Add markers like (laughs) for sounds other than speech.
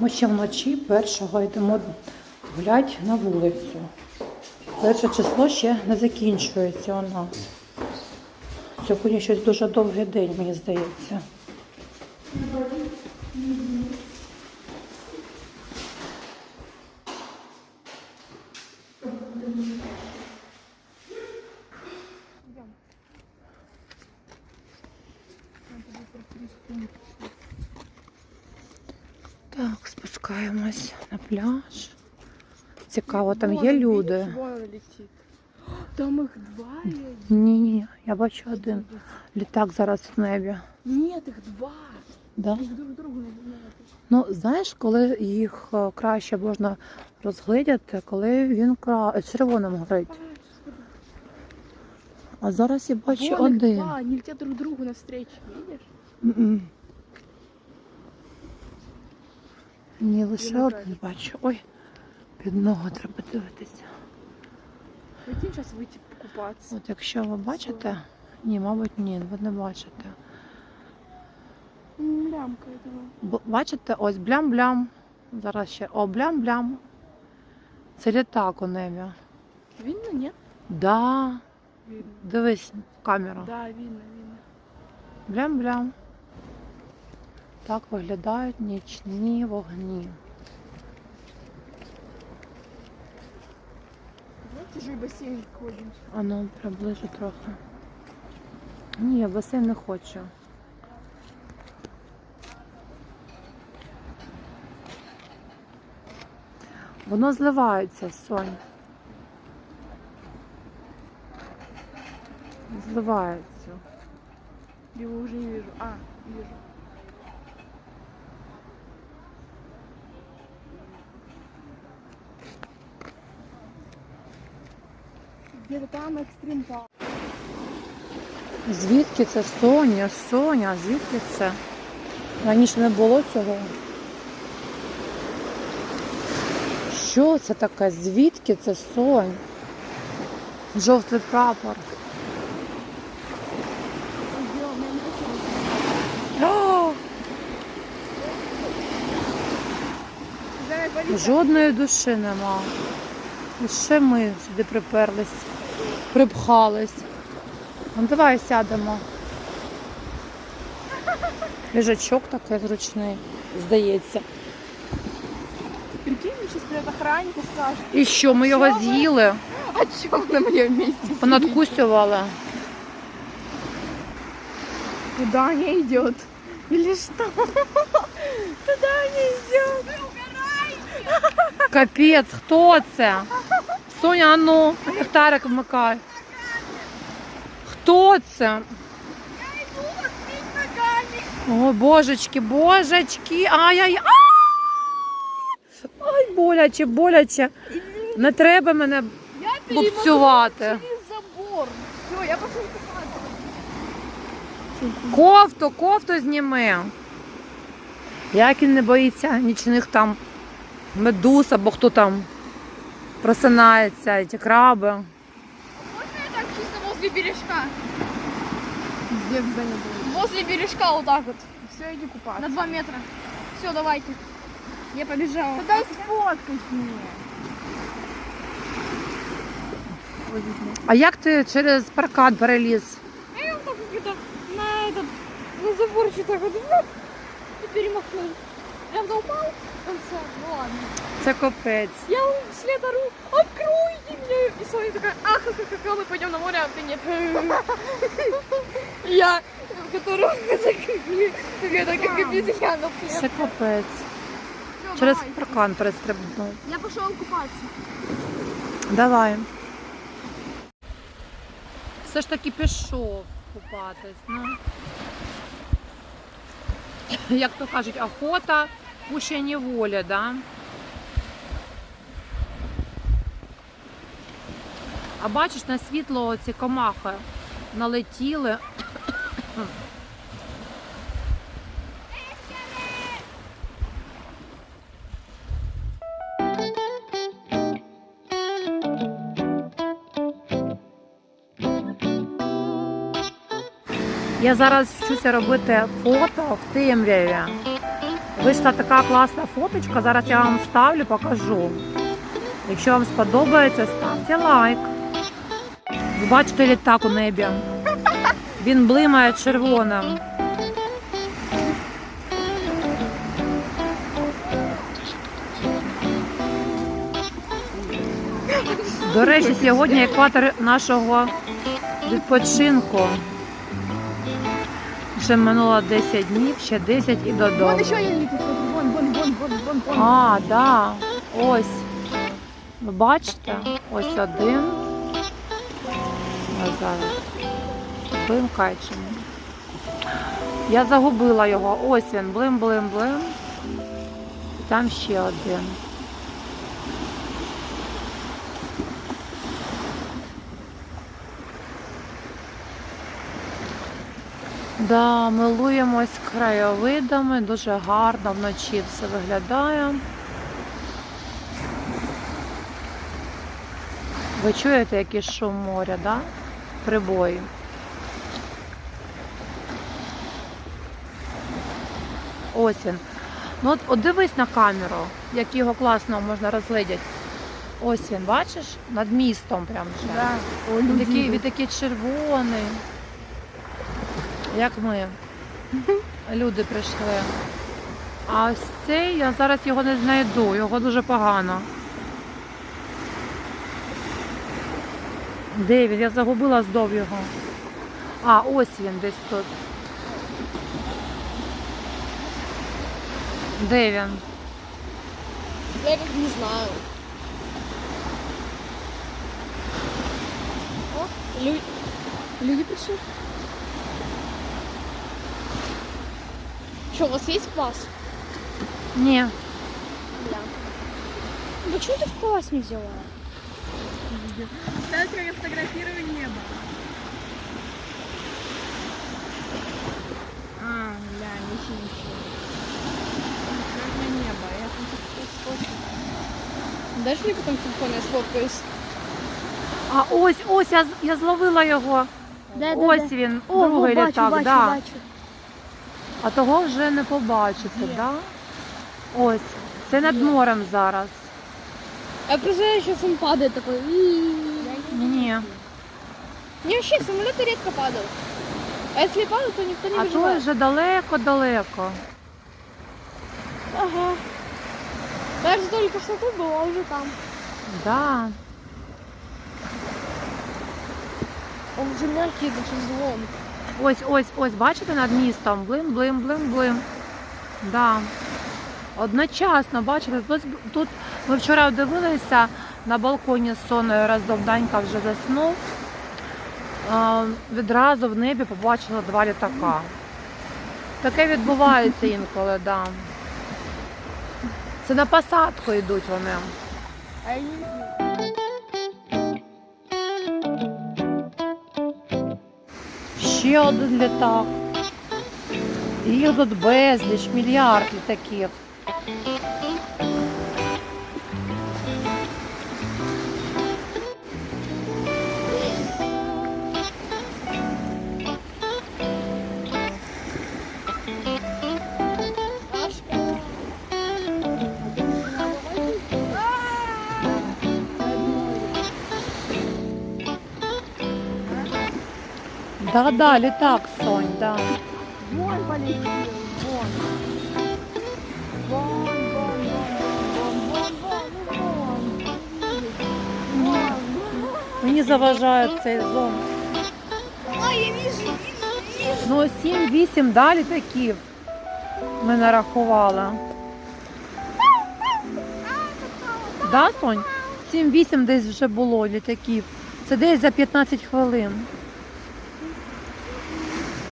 Ми ще вночі першого йдемо гуляти на вулицю. Перше число ще не закінчується у нас. Сьогодні щось дуже довгий день, мені здається. Так, спускаємось на пляж. Цікаво, там є люди. Там их два или Ні, ні, я бачу один. Літак зараз в небі. Нет, их два. Да? Друг другу. Ну, знаєш, коли їх е, краще можна розглядіти, коли він кра... червоним горить. А зараз я бачу Вон их один. два, они летят друг другу навстречу, видишь? М-м. Ні, лише не один бачу. Ой, під ногу треба дивитися. Хотим сейчас выйти покупаться. От якщо ви бачите, ні, мабуть, ні, ви не бачите. М, Лямка этого. Б- Бачите, ось блям-блям. Зараз ще о, блям-блям. Це літак у небі. Видно, нет? Да, Видно. дивись в камеру. Да, видно, видно. Блям-блям. Так виглядають нічні вогні. Же и бассейн. А ну, приближу трохи. Ні, басейн не хочу. Воно зливається, Сонь. Зливається. Его уже не вижу. А, вижу. Где-то там парк. Звідки це Соня? Соня, звідки це? Раніше не було цього. Що це таке? Звідки це Сонь? Жовтий прапор. Жодної душі нема. Лише ми сюди приперлись, припхались. Ну, давай сядемо. Лежачок такий зручний, здається. Прикинь, сейчас придет охранник скажет, І що, ми його з'їли, а вы на месте сидите? понадкусювали. Куда она идет? Или что? Куда она идет? Капець, хто це? Соня, а ну, ліхтарик вмикай. Хто це? О, божечки, божечки. Ай-яй. а! Ай, боляче, боляче. Не треба мене через. Все, я. Кофту, кофту зніми. Як він не боїться нічних там медуз або хто там просинається, ці краби. Можно я так чисто возле бережка? Де б не було? Возле бережка вот так вот. Все, иди купаться. На два метра. Все, давайте. Я побежала. Да дай сфоткать мне. А як ти через паркан переліз? Я так на этот, на заборчик так вот и перемахнул Я вдруг упал в конце. Ну ладно. Це капець. Я вслед ору, откройте меня. И Соня такая, ах, ах, ах, ах, мы пойдем на море, а ты нет. И Я, которую (laughs) какая-то как обезьяна. Це капець. Всё, Через давай. паркан перестрибнув. Я пошел купаться. Давай. Все ж таки пішов купатись. Ну. Як то кажуть, охота пуще неволя, да? А бачиш, на світло ці комахи налетіли. Я зараз вчуся робити фото в темряві. Вийшла така класна фоточка. Зараз я вам ставлю, покажу. Якщо вам сподобається, ставте лайк. Ви бачите літак у небі. Він блимає червоним. До речі, сьогодні екватор нашого відпочинку. Вже минуло 10 днів, ще 10 і додому. Вон еще один летит, вон, вон, вон, вон, вон, вон. А, да. Ось. Ви бачите? Ось один. А зараз. Блимкай чи ні? Я загубила його. Ось він. Блим, блим, блим. І там ще один. Да, милуємось краєвидами, дуже гарно вночі все виглядає. Ви чуєте, який шум моря, да? Прибої. Ось він. Ну от, от дивись на камеру, як його класно можна розглядіти. Ось він, бачиш? Над містом прям вже. Да. Він такий, він такий червоний. Як ми. Люди прийшли. А ось цей, я зараз його не знайду, його дуже погано. Де він? Я загубила здов його. А, ось він десь тут. Де він? Я как не знаю. О, люди, люди пришли. Что, у вас есть квас? Ні. Да. Ну почему ты в квас не взяла? Завтра я фотографирую небо. А, бля, ничего, ничего. Как небо, я там что-то сфоткаю. Дашь мне потом телефон, я сфоткаюсь? А ось, ось я, я зловила його. Да, ось він, другий літак, да. А того вже не побачите, Є. да? Ось. Це над морем зараз. Я представляю, сейчас он падает такой. «И-и-и». Ні. Не, вообще, самолеты редко падают. А если падают, то никто не А той выживает. вже далеко-далеко. Ага. Даже только что тут был, а уже там. Да. Он уже мягкий, даже звон. Ось, ось, ось, бачите над містом? Блим, блим, блим, блим. Да. Одночасно, бачите, тут, тут ми вчора дивилися на балконі з соною разом Данька вже заснув. А, відразу в небі побачила два літака. Таке відбувається інколи, да. Це на посадку йдуть вони. Ще один літак. Їх тут безліч, мільярд літаків. Да-да, літак, Сонь, да. Вон полетел, вон. Вон, вон, вон, вон, вон, вон, вон, вон. Вон. Мені заважає цей зон. А, я вижу, вижу. Ну, 7-8 да, літаків ми нарахували. Да, Сонь? 7-8 десь вже було літаків. Це десь за 15 хвилин.